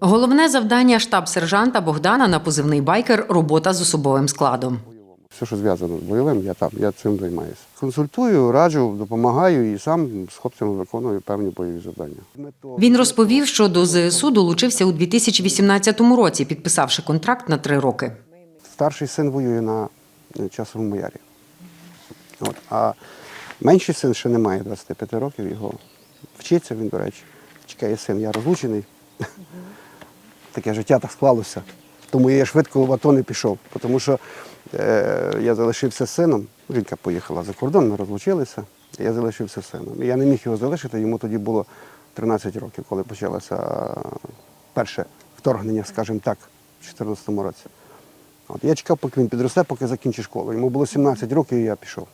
Головне завдання штаб-сержанта Богдана на позивний байкер робота з особовим складом. Все, що зв'язано з бойовим, я там, я цим займаюся. Консультую, раджу, допомагаю і сам з хлопцями виконую певні бойові завдання. Він розповів, що до ЗСУ долучився у 2018 році, підписавши контракт на три роки. Старший син воює на е, часовому ярі. От. А менший син ще не має 25 років, його вчиться він, до речі. Чекає син, я розлучений. Таке життя так склалося. Тому я швидко в АТО не пішов, тому що е, я залишився сином. Жінка поїхала за кордон, ми розлучилися. Я залишився сином. І я не міг його залишити, йому тоді було 13 років, коли почалося перше вторгнення, скажімо так, в 2014 році. От, я чекав, поки він підросте, поки закінчить школу. Йому було 17 років, і я пішов.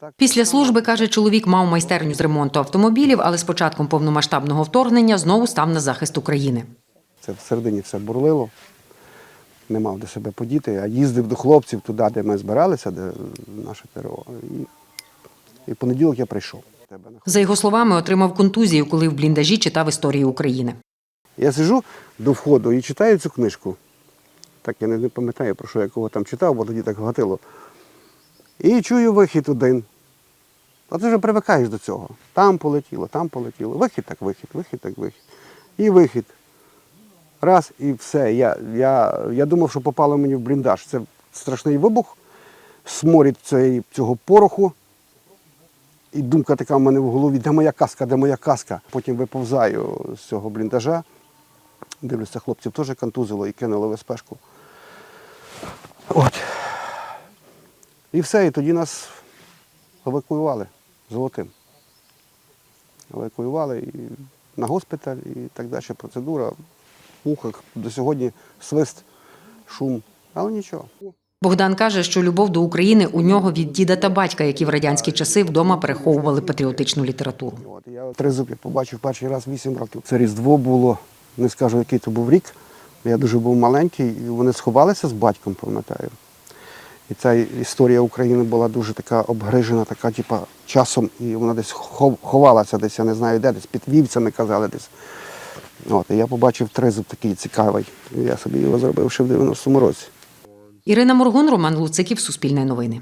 Так. Після служби, каже, чоловік мав майстерню з ремонту автомобілів, але з початком повномасштабного вторгнення знову став на захист України. Це всередині все бурлило. Не мав де себе подіти, а їздив до хлопців туди, де ми збиралися, де наше ТРО. І, і в понеділок я прийшов. За його словами, отримав контузію, коли в бліндажі читав історію України. Я сиджу до входу і читаю цю книжку. Так я не, пам'ятаю, про що я кого там читав, бо тоді так гатило. І чую вихід один. А ти вже привикаєш до цього. Там полетіло, там полетіло. Вихід так вихід, вихід так вихід. І вихід. Раз і все. Я, я, я думав, що попало мені в бліндаж. Це страшний вибух, сморід цієї, цього пороху. І думка така в мене в голові, де моя каска, де моя каска. Потім виповзаю з цього бліндажа. Дивлюся, хлопців теж контузило і кинули в СПшку. От. І все, і тоді нас евакуювали золотим. Евакуювали і на госпіталь, і так далі. Процедура в вухах. До сьогодні свист, шум, але нічого. Богдан каже, що любов до України у нього від діда та батька, які в радянські часи вдома переховували патріотичну літературу. Тризуб я побачив перший раз 8 років. Це Різдво було, не скажу, який то був рік. Я дуже був маленький, і вони сховалися з батьком, пам'ятаю. І ця історія України була дуже така обгрижена, така, типа, часом, і вона десь хов- ховалася десь, я не знаю де, десь під вівцями казали десь. От, і я побачив тризуб такий цікавий. Я собі його зробив ще в 90-му році. Ірина Моргун, Роман Луциків, Суспільне новини.